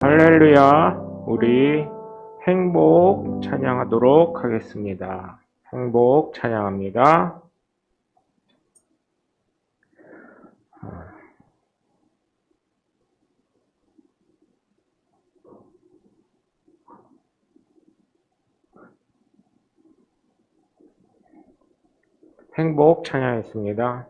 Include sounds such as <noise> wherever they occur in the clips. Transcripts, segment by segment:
할렐루야, 우리 행복 찬양하도록 하겠습니다. 행복 찬양합니다. 행복 찬양했습니다.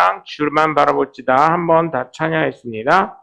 땅 줄만 바라볼지다 한번 다 찬양했습니다.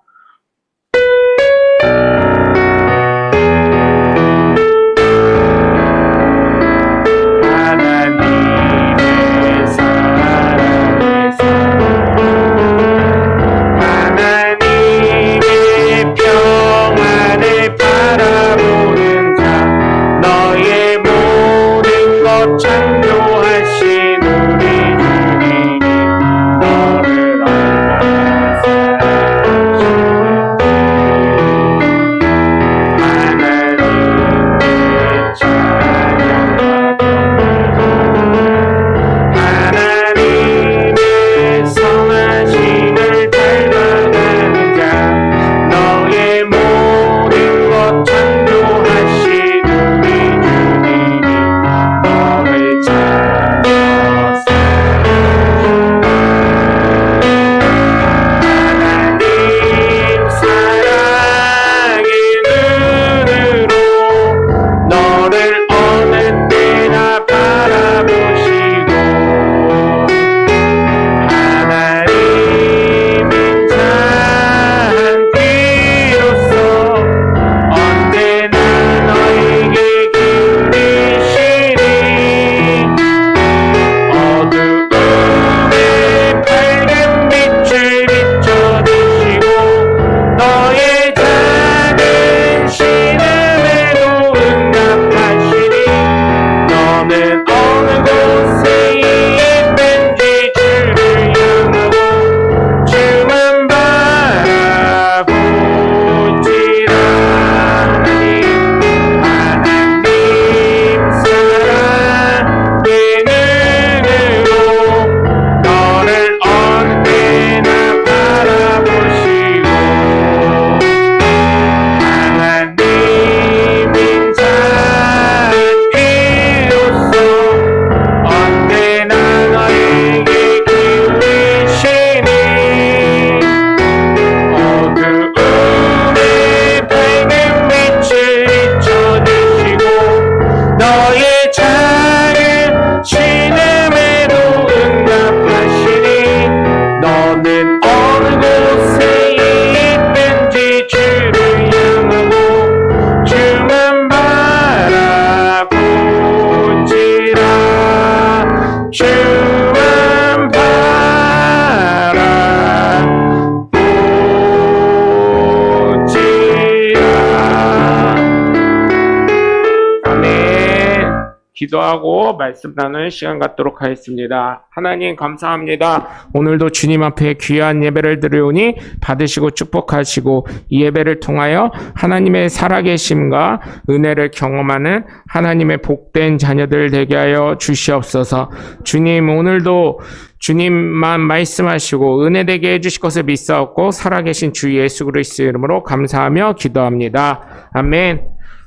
기도하고 말씀 나누는 시간 갖도록 하겠습니다. 하나님 감사합니다. 오늘도 주님 앞에 귀한 예배를 드리오니 받으시고 축복하시고 이 예배를 통하여 하나님의 살아계심과 은혜를 경험하는 하나님의 복된 자녀들 되게 하여 주시옵소서. 주님 오늘도 주님만 말씀하시고 은혜 되게 해주실 것을 믿사옵고 살아계신 주 예수 그리스도 이름으로 감사하며 기도합니다. 아멘.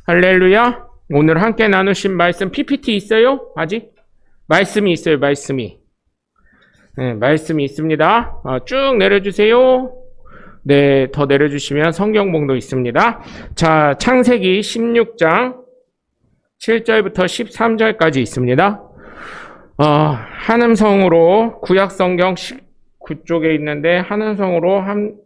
할렐루야. 오늘 함께 나누신 말씀 PPT 있어요? 아직? 말씀이 있어요. 말씀이. 네, 말씀이 있습니다. 어, 쭉 내려주세요. 네, 더 내려주시면 성경봉도 있습니다. 자, 창세기 16장 7절부터 13절까지 있습니다. 어, 한음성으로 구약성경 19쪽에 있는데 한음성으로 한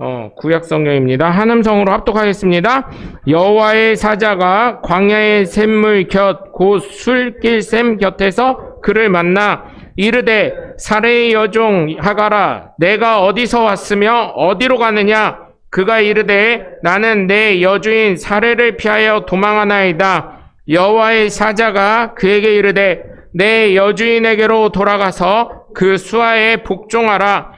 어, 구약 성경입니다. 한음성으로 합독하겠습니다. 여호와의 사자가 광야의 샘물 곁 곧 술길 샘 곁에서 그를 만나 이르되 사레의 여종 하가라 내가 어디서 왔으며 어디로 가느냐 그가 이르되 나는 내 여주인 사레를 피하여 도망하나이다 여호와의 사자가 그에게 이르되 내 여주인에게로 돌아가서 그 수하에 복종하라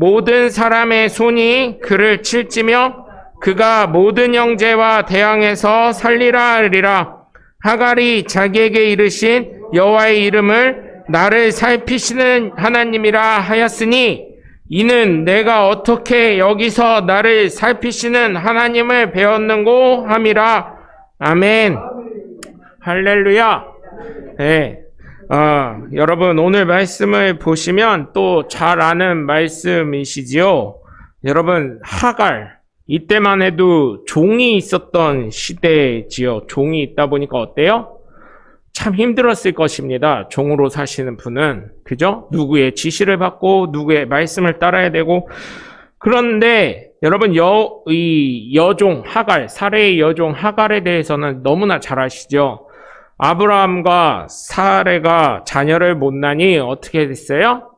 모든 사람의 손이 그를 칠지며 그가 모든 형제와 대항해서 살리라 하리라. 하갈이 자기에게 이르신 여호와의 이름을 나를 살피시는 하나님이라 하였으니 이는 내가 어떻게 여기서 나를 살피시는 하나님을 배웠는고 함이라. 아멘. 할렐루야. 네. 어, 여러분 오늘 말씀을 보시면 또 잘 아는 말씀이시지요 여러분 하갈 이때만 해도 종이 있었던 시대지요 종이 있다 보니까 어때요? 참 힘들었을 것입니다. 종으로 사시는 분은. 그죠? 누구의 지시를 받고 누구의 말씀을 따라야 되고. 그런데 여러분 여, 이 여종 하갈, 사례의 여종 하갈에 대해서는 너무나 잘 아시죠? 아브라함과 사례가 자녀를 못 나니 어떻게 됐어요?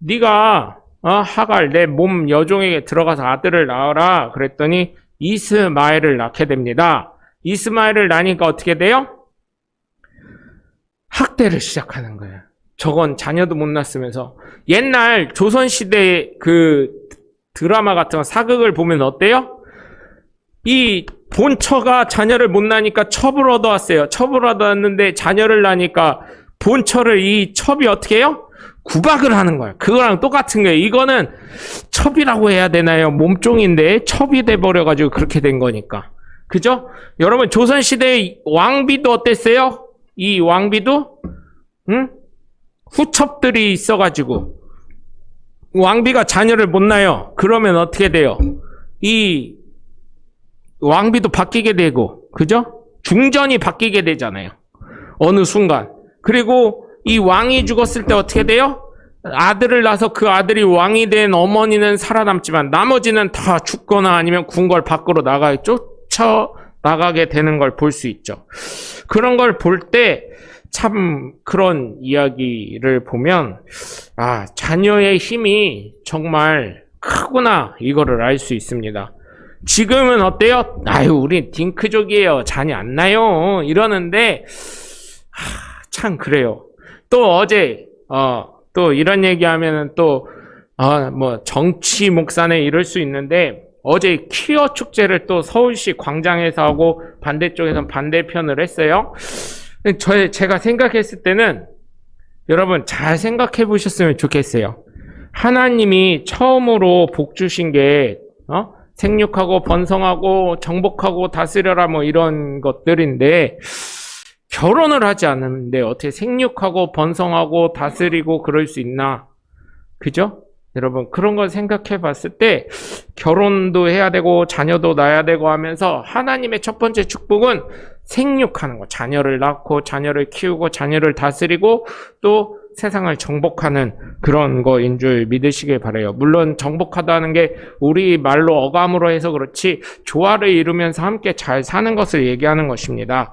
네가 어, 하갈 내 몸 여종에게 들어가서 아들을 낳아라 그랬더니 이스마엘을 낳게 됩니다. 이스마엘을 낳으니까 어떻게 돼요? 학대를 시작하는 거예요. 저건 자녀도 못 낳았으면서 옛날 조선 시대 그 드라마 같은 거 사극을 보면 어때요? 이 본처가 자녀를 못 낳으니까 첩을 얻어왔어요. 첩을 얻어왔는데 자녀를 낳으니까 본처를 이 첩이 어떻게 해요? 구박을 하는 거예요. 그거랑 똑같은 거예요. 이거는 첩이라고 해야 되나요? 몸종인데 첩이 돼버려가지고 그렇게 된 거니까. 그죠? 여러분 조선시대 왕비도 어땠어요? 이 왕비도 응? 후첩들이 있어가지고 왕비가 자녀를 못 낳아요. 그러면 어떻게 돼요? 이 왕비도 바뀌게 되고 그죠? 중전이 바뀌게 되잖아요. 어느 순간. 그리고 이 왕이 죽었을 때 어떻게 돼요? 아들을 낳아서 그 아들이 왕이 된 어머니는 살아남지만 나머지는 다 죽거나 아니면 궁궐 밖으로 나가 쫓아 나가게 되는 걸 볼 수 있죠. 그런 걸 볼 때 참 그런 이야기를 보면 아 자녀의 힘이 정말 크구나 이거를 알 수 있습니다. 지금은 어때요? 아유 우리 딩크족이에요 자녀 안 나요 이러는데 하, 참 그래요. 또 어제 어, 또 이런 얘기하면은 또 어, 뭐 정치 목사네 이럴 수 있는데 어제 퀴어 축제를 또 서울시 광장에서 하고 반대쪽에서 반대편을 했어요. 저 제가 생각했을 때는 여러분 잘 생각해 보셨으면 좋겠어요. 하나님이 처음으로 복 주신 게 어? 생육하고 번성하고 정복하고 다스려라 뭐 이런 것들인데 결혼을 하지 않는데 어떻게 생육하고 번성하고 다스리고 그럴 수 있나? 그죠? 여러분 그런 걸 생각해 봤을 때 결혼도 해야 되고 자녀도 낳아야 되고 하면서 하나님의 첫 번째 축복은 생육하는 거. 자녀를 낳고 자녀를 키우고 자녀를 다스리고 또 세상을 정복하는 그런 거인 줄 믿으시길 바래요. 물론 정복하다는 게 우리 말로 어감으로 해서 그렇지 조화를 이루면서 함께 잘 사는 것을 얘기하는 것입니다.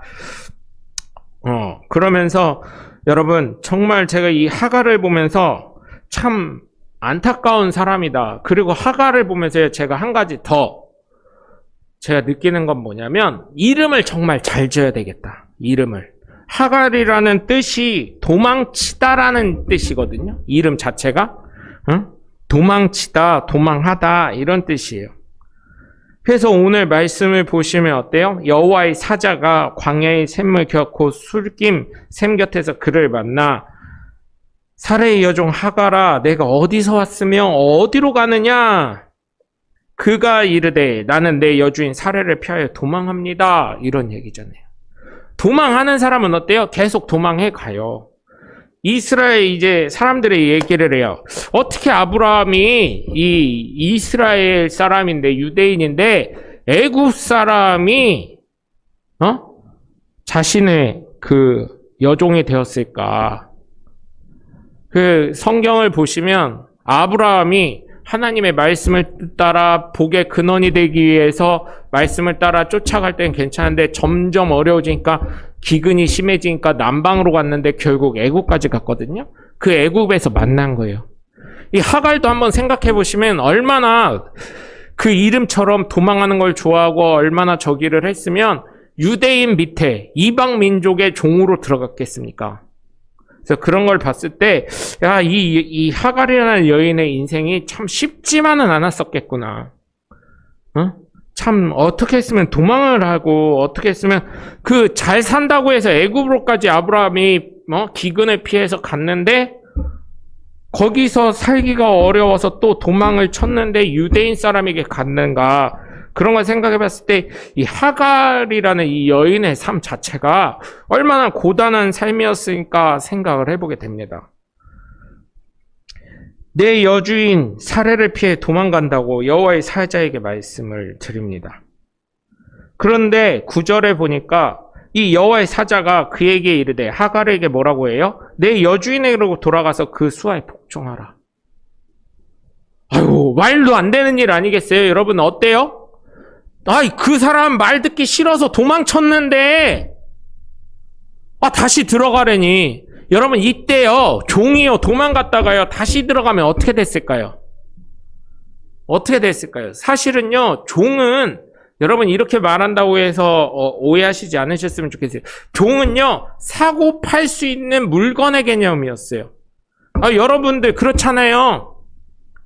어, 그러면서 여러분 정말 제가 이 하가를 보면서 참 안타까운 사람이다. 그리고 하가를 보면서 제가 한 가지 더 제가 느끼는 건 뭐냐면 이름을 정말 잘 지어야 되겠다. 이름을. 하갈이라는 뜻이 도망치다라는 뜻이거든요. 이름 자체가 응? 도망치다, 도망하다 이런 뜻이에요. 그래서 오늘 말씀을 보시면 어때요? 여호와의 사자가 광야의 샘물 곁고 술김 샘 곁에서 그를 만나 사례의 여종 하가라 내가 어디서 왔으며 어디로 가느냐 그가 이르되 나는 내 여주인 사례를 피하여 도망합니다 이런 얘기잖아요. 도망하는 사람은 어때요? 계속 도망해 가요. 이스라엘 이제 사람들의 얘기를 해요. 어떻게 아브라함이 이 이스라엘 사람인데 유대인인데 애굽 사람이 어 자신의 그 여종이 되었을까? 그 성경을 보시면 아브라함이 하나님의 말씀을 따라 복의 근원이 되기 위해서 말씀을 따라 쫓아갈 땐 괜찮은데 점점 어려워지니까 기근이 심해지니까 남방으로 갔는데 결국 애굽까지 갔거든요. 그 애굽에서 만난 거예요. 이 하갈도 한번 생각해 보시면 얼마나 그 이름처럼 도망하는 걸 좋아하고 얼마나 저기를 했으면 유대인 밑에 이방 민족의 종으로 들어갔겠습니까? 그래서 그런 걸 봤을 때, 야, 이, 이 하갈이라는 여인의 인생이 참 쉽지만은 않았었겠구나. 어? 참, 어떻게 했으면 도망을 하고, 어떻게 했으면, 그, 잘 산다고 해서 애굽으로까지 아브라함이, 어, 기근을 피해서 갔는데, 거기서 살기가 어려워서 또 도망을 쳤는데 유대인 사람에게 갔는가. 그런 걸 생각해 봤을 때 이 하갈이라는 이 여인의 삶 자체가 얼마나 고단한 삶이었을까 생각을 해보게 됩니다. 내 여주인 사례를 피해 도망간다고 여호와의 사자에게 말씀을 드립니다. 그런데 구절에 보니까 이 여호와의 사자가 그에게 이르되 하갈에게 뭐라고 해요? 내 여주인에게로 돌아가서 그 수하에 복종하라. 아유 말도 안 되는 일 아니겠어요? 여러분 어때요? 아이 그 사람 말 듣기 싫어서 도망쳤는데 아 다시 들어가려니 여러분 이때요 종이요 도망갔다가요 다시 들어가면 어떻게 됐을까요? 어떻게 됐을까요? 사실은요 종은 여러분 이렇게 말한다고 해서 어, 오해하시지 않으셨으면 좋겠어요. 종은요 사고 팔 수 있는 물건의 개념이었어요. 아 여러분들 그렇잖아요.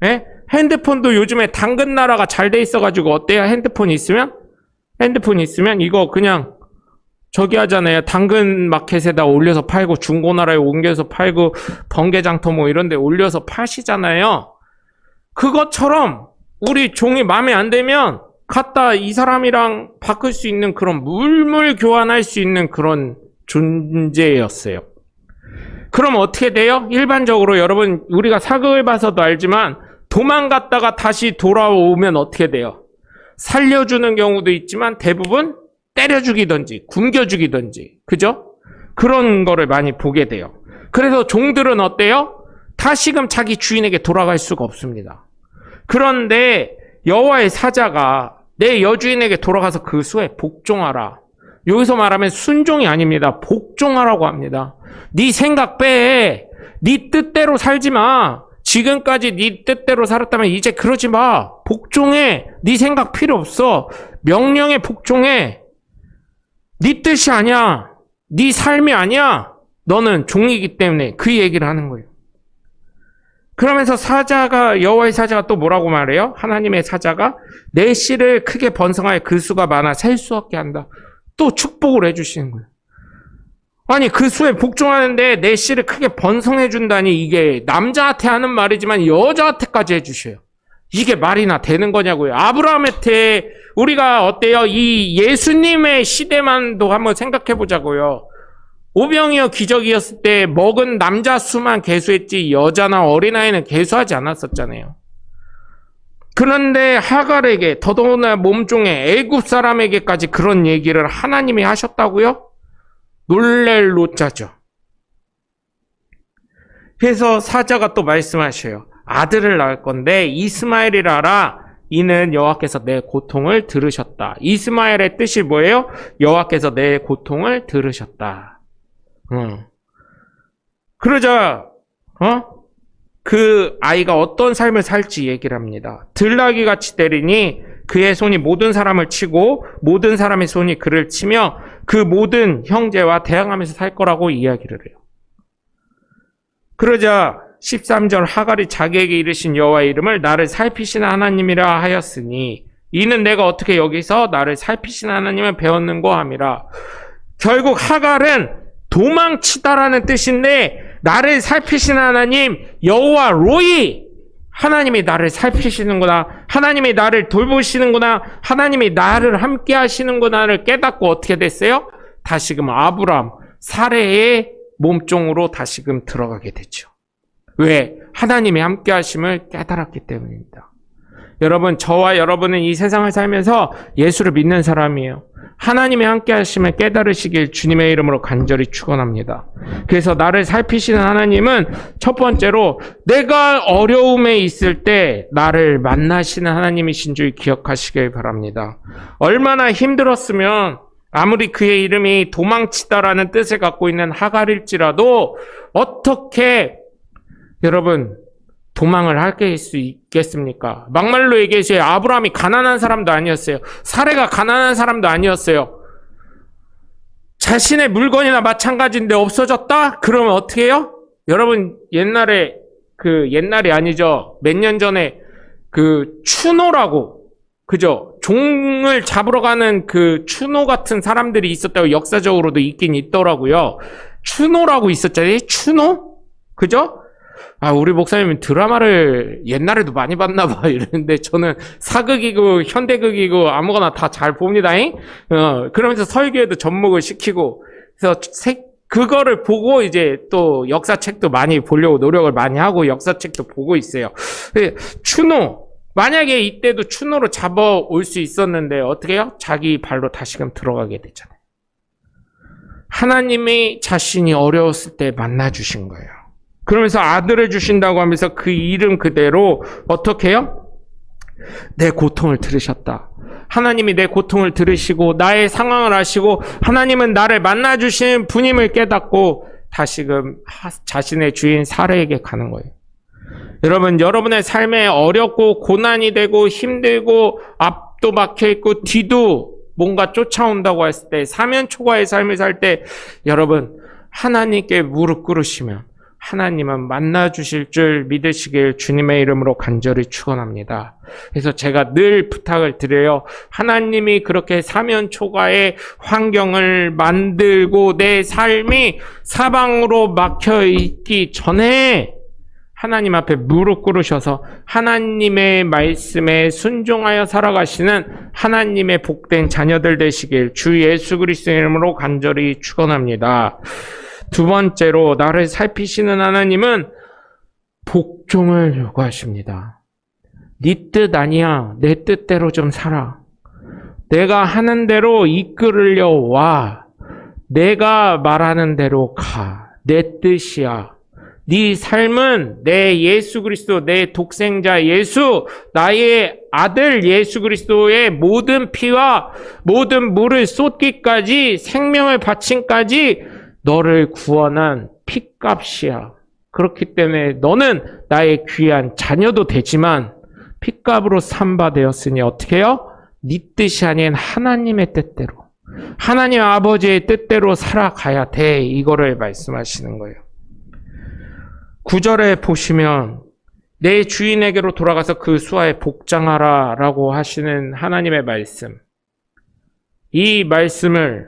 예? 핸드폰도 요즘에 당근 나라가 잘 돼 있어가지고 어때요? 핸드폰 있으면 핸드폰 있으면 이거 그냥 저기 하잖아요. 당근 마켓에다 올려서 팔고 중고나라에 옮겨서 팔고 번개장터 뭐 이런 데 올려서 파시잖아요. 그것처럼 우리 종이 마음에 안 들면 갖다 이 사람이랑 바꿀 수 있는 그런 물물 교환할 수 있는 그런 존재였어요. 그럼 어떻게 돼요? 일반적으로 여러분 우리가 사극을 봐서도 알지만 도망갔다가 다시 돌아오면 어떻게 돼요? 살려주는 경우도 있지만 대부분 때려 죽이든지 굶겨 죽이든지 그죠? 그런 거를 많이 보게 돼요. 그래서 종들은 어때요? 다시금 자기 주인에게 돌아갈 수가 없습니다. 그런데 여호와의 사자가 내 여주인에게 돌아가서 그 수에 복종하라. 여기서 말하면 순종이 아닙니다. 복종하라고 합니다. 네 생각 빼. 네 뜻대로 살지 마. 지금까지 네 뜻대로 살았다면 이제 그러지 마. 복종해. 네 생각 필요 없어. 명령에 복종해. 네 뜻이 아니야. 네 삶이 아니야. 너는 종이기 때문에 그 얘기를 하는 거예요. 그러면서 사자가 여호와의 사자가 또 뭐라고 말해요? 하나님의 사자가 내 씨를 크게 번성하여 그 수가 많아 셀 수 없게 한다. 또 축복을 해주시는 거예요. 아니 그 수에 복종하는데 내 씨를 크게 번성해 준다니 이게 남자한테 하는 말이지만 여자한테까지 해주셔요. 이게 말이나 되는 거냐고요. 아브라함한테 우리가 어때요? 이 예수님의 시대만도 한번 생각해 보자고요. 오병이어 기적이었을 때 먹은 남자 수만 개수했지 여자나 어린아이는 개수하지 않았었잖아요. 그런데 하갈에게 더더구나 몸종의 애굽 사람에게까지 그런 얘기를 하나님이 하셨다고요? 놀랄 노자죠. 그래서 사자가 또 말씀하셔요. 아들을 낳을 건데 이스마엘이라라 이는 여호와께서 내 고통을 들으셨다. 이스마엘의 뜻이 뭐예요? 여호와께서 내 고통을 들으셨다. 응. 그러자 어? 그 아이가 어떤 삶을 살지 얘기를 합니다. 들나귀 같이 때리니 그의 손이 모든 사람을 치고 모든 사람의 손이 그를 치며 그 모든 형제와 대항하면서 살 거라고 이야기를 해요. 그러자 13절 하갈이 자기에게 이르신 여호와의 이름을 나를 살피시는 하나님이라 하였으니 이는 내가 어떻게 여기서 나를 살피시는 하나님을 배웠는고 함이라. 결국 하갈은 도망치다라는 뜻인데 나를 살피시는 하나님 여호와 로이 하나님이 나를 살피시는구나 하나님이 나를 돌보시는구나 하나님이 나를 함께 하시는구나를 깨닫고 어떻게 됐어요? 다시금 아브람 사례의 몸종으로 다시금 들어가게 되죠. 왜? 하나님이 함께 하심을 깨달았기 때문입니다. 여러분, 저와 여러분은 이 세상을 살면서 예수를 믿는 사람이에요. 하나님의 함께 하심을 깨달으시길 주님의 이름으로 간절히 축원합니다. 그래서 나를 살피시는 하나님은 첫 번째로 내가 어려움에 있을 때 나를 만나시는 하나님이신 줄 기억하시길 바랍니다. 얼마나 힘들었으면 아무리 그의 이름이 도망치다라는 뜻을 갖고 있는 하갈일지라도 어떻게 여러분 도망을 할수 있겠습니까? 막말로 얘기해서 아브라함이 가난한 사람도 아니었어요. 사례가 가난한 사람도 아니었어요. 자신의 물건이나 마찬가지인데 없어졌다? 그러면 어떻게 해요? 여러분 옛날에 그 옛날이 아니죠. 몇 년 전에 그 추노라고 그죠? 종을 잡으러 가는 그 추노 같은 사람들이 있었다고 역사적으로도 있긴 있더라고요. 추노라고 있었잖아요. 추노? 그죠? 아, 우리 목사님은 드라마를 옛날에도 많이 봤나 봐. <laughs> 이러는데 저는 사극이고 현대극이고 아무거나 다 잘 봅니다잉. 어, 그러면서 설교에도 접목을 시키고 그래서 색 그거를 보고 이제 또 역사책도 많이 보려고 노력을 많이 하고 역사책도 보고 있어요. 근데 추노 만약에 이때도 추노로 잡아올 수 있었는데 어떻게 해요? 자기 발로 다시금 들어가게 되잖아요. 하나님이 자신이 어려웠을 때 만나 주신 거예요. 그러면서 아들을 주신다고 하면서 그 이름 그대로 어떻게 해요? 내 고통을 들으셨다. 하나님이 내 고통을 들으시고 나의 상황을 아시고 하나님은 나를 만나 주신 분임을 깨닫고 다시금 하- 자신의 주인 사례에게 가는 거예요. 여러분, 여러분의 삶에 어렵고 고난이 되고 힘들고 앞도 막혀 있고 뒤도 뭔가 쫓아온다고 했을 때 사면 초과의 삶을 살 때 여러분 하나님께 무릎 꿇으시면 하나님은 만나 주실 줄 믿으시길 주님의 이름으로 간절히 축원합니다. 그래서 제가 늘 부탁을 드려요. 하나님이 그렇게 사면 초과의 환경을 만들고 내 삶이 사방으로 막혀 있기 전에 하나님 앞에 무릎 꿇으셔서 하나님의 말씀에 순종하여 살아가시는 하나님의 복된 자녀들 되시길 주 예수 그리스도의 이름으로 간절히 축원합니다. 두 번째로 나를 살피시는 하나님은 복종을 요구하십니다. 네 뜻 아니야. 내 뜻대로 좀 살아. 내가 하는 대로 이끌으려 와. 내가 말하는 대로 가. 내 뜻이야. 네 삶은 내 예수 그리스도, 내 독생자 예수, 나의 아들 예수 그리스도의 모든 피와 모든 물을 쏟기까지 생명을 바친까지 너를 구원한 핏값이야. 그렇기 때문에 너는 나의 귀한 자녀도 되지만 핏값으로 삼바되었으니 어떻게 해요? 네 뜻이 아닌 하나님의 뜻대로 하나님 아버지의 뜻대로 살아가야 돼. 이거를 말씀하시는 거예요. 구절에 보시면 내 주인에게로 돌아가서 그 수하에 복장하라 라고 하시는 하나님의 말씀. 이 말씀을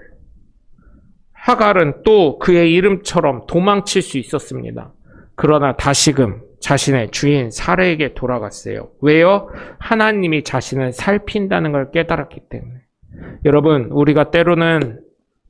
하갈은 또 그의 이름처럼 도망칠 수 있었습니다. 그러나 다시금 자신의 주인 사례에게 돌아갔어요. 왜요? 하나님이 자신을 살핀다는 걸 깨달았기 때문에. 여러분, 우리가 때로는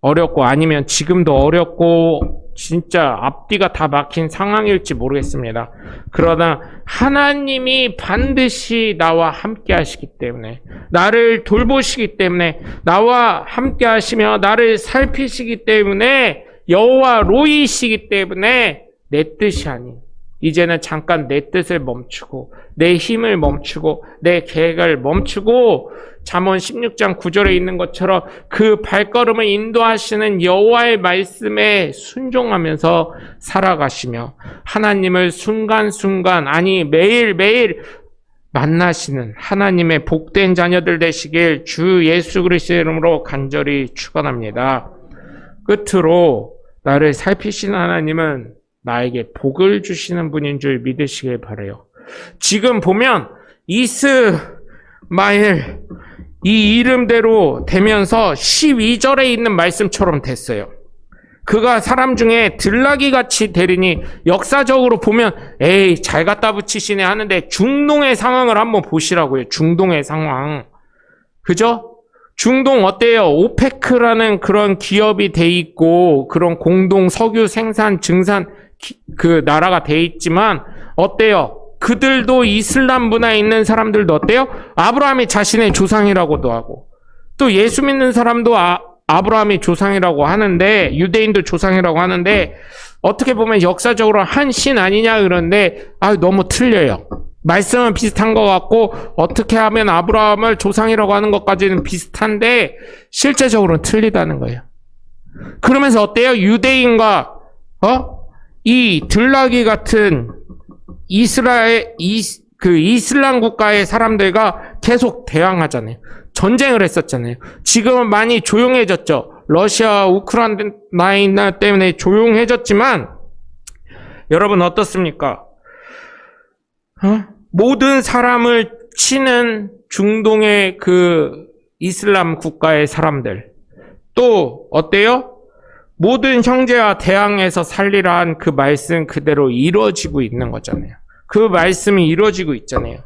어렵고 아니면 지금도 어렵고 진짜 앞뒤가 다 막힌 상황일지 모르겠습니다. 그러나 하나님이 반드시 나와 함께 하시기 때문에 나를 돌보시기 때문에 나와 함께 하시며 나를 살피시기 때문에 여호와 로이시기 때문에 내 뜻이 아닌 이제는 잠깐 내 뜻을 멈추고 내 힘을 멈추고 내 계획을 멈추고 잠언 16장 9절에 있는 것처럼 그 발걸음을 인도하시는 여호와의 말씀에 순종하면서 살아가시며 하나님을 순간순간 아니 매일매일 만나시는 하나님의 복된 자녀들 되시길 주 예수 그리스도의 이름으로 간절히 축원합니다. 끝으로 나를 살피시는 하나님은 나에게 복을 주시는 분인 줄 믿으시길 바래요. 지금 보면 이스마엘 이 이름대로 되면서 12절에 있는 말씀처럼 됐어요. 그가 사람 중에 들나기 같이 되리니 역사적으로 보면 에이 잘 갖다 붙이시네 하는데 중동의 상황을 한번 보시라고요. 중동의 상황. 그죠? 중동 어때요? 오페크라는 그런 기업이 돼 있고 그런 공동 석유 생산 증산 기- 그 나라가 돼 있지만 어때요? 그들도 이슬람 문화에 있는 사람들도 어때요? 아브라함이 자신의 조상이라고도 하고 또 예수 믿는 사람도 아, 아브라함이 조상이라고 하는데 유대인도 조상이라고 하는데 어떻게 보면 역사적으로 한 신 아니냐 그런데 아 너무 틀려요. 말씀은 비슷한 것 같고 어떻게 하면 아브라함을 조상이라고 하는 것까지는 비슷한데 실제적으로는 틀리다는 거예요. 그러면서 어때요? 유대인과 어? 이 들나기 같은 이스라엘 이, 그 이슬람 국가의 사람들과 계속 대항하잖아요. 전쟁을 했었잖아요. 지금은 많이 조용해졌죠. 러시아 우크라이나 때문에 조용해졌지만 여러분 어떻습니까? 어? 모든 사람을 치는 중동의 그 이슬람 국가의 사람들 또 어때요? 모든 형제와 대항해서 살리라 한 그 말씀 그대로 이루어지고 있는 거잖아요. 그 말씀이 이루어지고 있잖아요.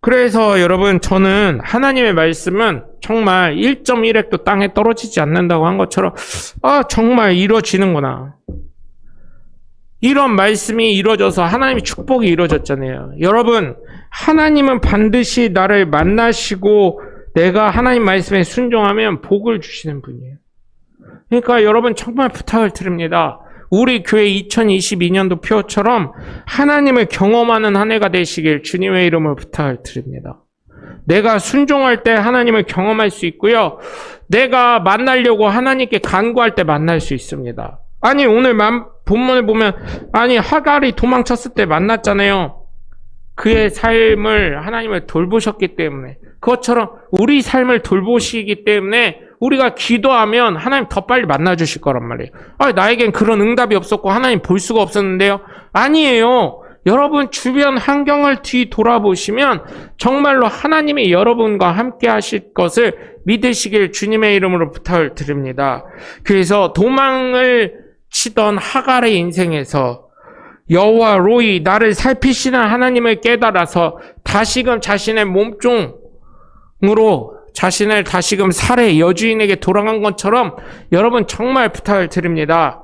그래서 여러분 저는 하나님의 말씀은 정말 1.1핵도 땅에 떨어지지 않는다고 한 것처럼 아 정말 이루어지는구나. 이런 말씀이 이루어져서 하나님의 축복이 이루어졌잖아요. 여러분 하나님은 반드시 나를 만나시고 내가 하나님 말씀에 순종하면 복을 주시는 분이에요. 그러니까 여러분 정말 부탁을 드립니다. 우리 교회 2022년도 표처럼 하나님을 경험하는 한 해가 되시길 주님의 이름으로 부탁을 드립니다. 내가 순종할 때 하나님을 경험할 수 있고요. 내가 만나려고 하나님께 간구할 때 만날 수 있습니다. 아니 오늘 만- 본문을 보면 아니 하갈이 도망쳤을 때 만났잖아요. 그의 삶을 하나님을 돌보셨기 때문에 그것처럼 우리 삶을 돌보시기 때문에 우리가 기도하면 하나님 더 빨리 만나 주실 거란 말이에요. 아, 나에겐 그런 응답이 없었고 하나님 볼 수가 없었는데요. 아니에요. 여러분 주변 환경을 뒤 돌아보시면 정말로 하나님이 여러분과 함께 하실 것을 믿으시길 주님의 이름으로 부탁을 드립니다. 그래서 도망을 치던 하갈의 인생에서 여호와 로이 나를 살피시는 하나님을 깨달아서 다시금 자신의 몸종 으로 자신을 다시금 살해 여주인에게 돌아간 것처럼 여러분 정말 부탁을 드립니다.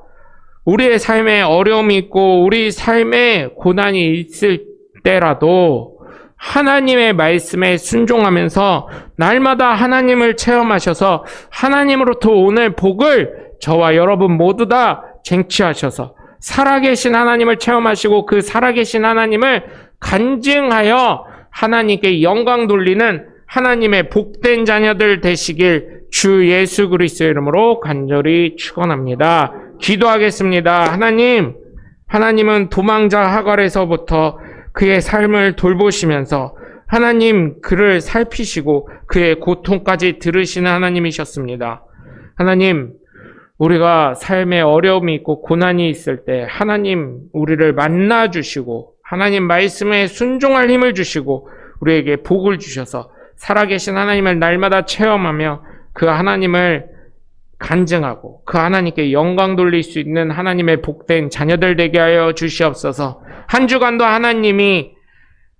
우리의 삶에 어려움이 있고 우리 삶에 고난이 있을 때라도 하나님의 말씀에 순종하면서 날마다 하나님을 체험하셔서 하나님으로부터 오늘 복을 저와 여러분 모두 다 쟁취하셔서 살아계신 하나님을 체험하시고 그 살아계신 하나님을 간증하여 하나님께 영광 돌리는 하나님의 복된 자녀들 되시길 주 예수 그리스도의 이름으로 간절히 축원합니다. 기도하겠습니다. 하나님, 하나님은 도망자 하갈에서부터 그의 삶을 돌보시면서 하나님 그를 살피시고 그의 고통까지 들으시는 하나님이셨습니다. 하나님, 우리가 삶에 어려움이 있고 고난이 있을 때 하나님 우리를 만나 주시고 하나님 말씀에 순종할 힘을 주시고 우리에게 복을 주셔서 살아계신 하나님을 날마다 체험하며 그 하나님을 간증하고 그 하나님께 영광 돌릴 수 있는 하나님의 복된 자녀들 되게 하여 주시옵소서. 한 주간도 하나님이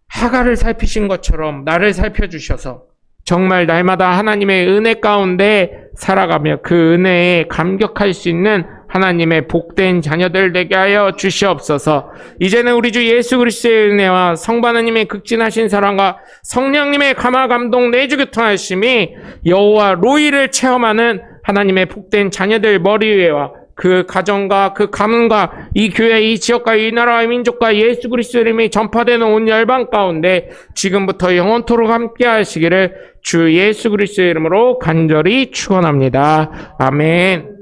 하가를 살피신 것처럼 나를 살펴주셔서 정말 날마다 하나님의 은혜 가운데 살아가며 그 은혜에 감격할 수 있는 하나님의 복된 자녀들 되게 하여 주시옵소서. 이제는 우리 주 예수 그리스도의 은혜와 성부 하나님의 극진하신 사랑과 성령님의 감화 감동 내주 교통하심이 여호와 로이를 체험하는 하나님의 복된 자녀들 머리 위에와 그 가정과 그 가문과 이 교회, 이 지역과 이 나라와 이 민족과 예수 그리스도 이름이 전파되는 온 열방 가운데 지금부터 영원토록 함께 하시기를 주 예수 그리스도 이름으로 간절히 축원합니다. 아멘.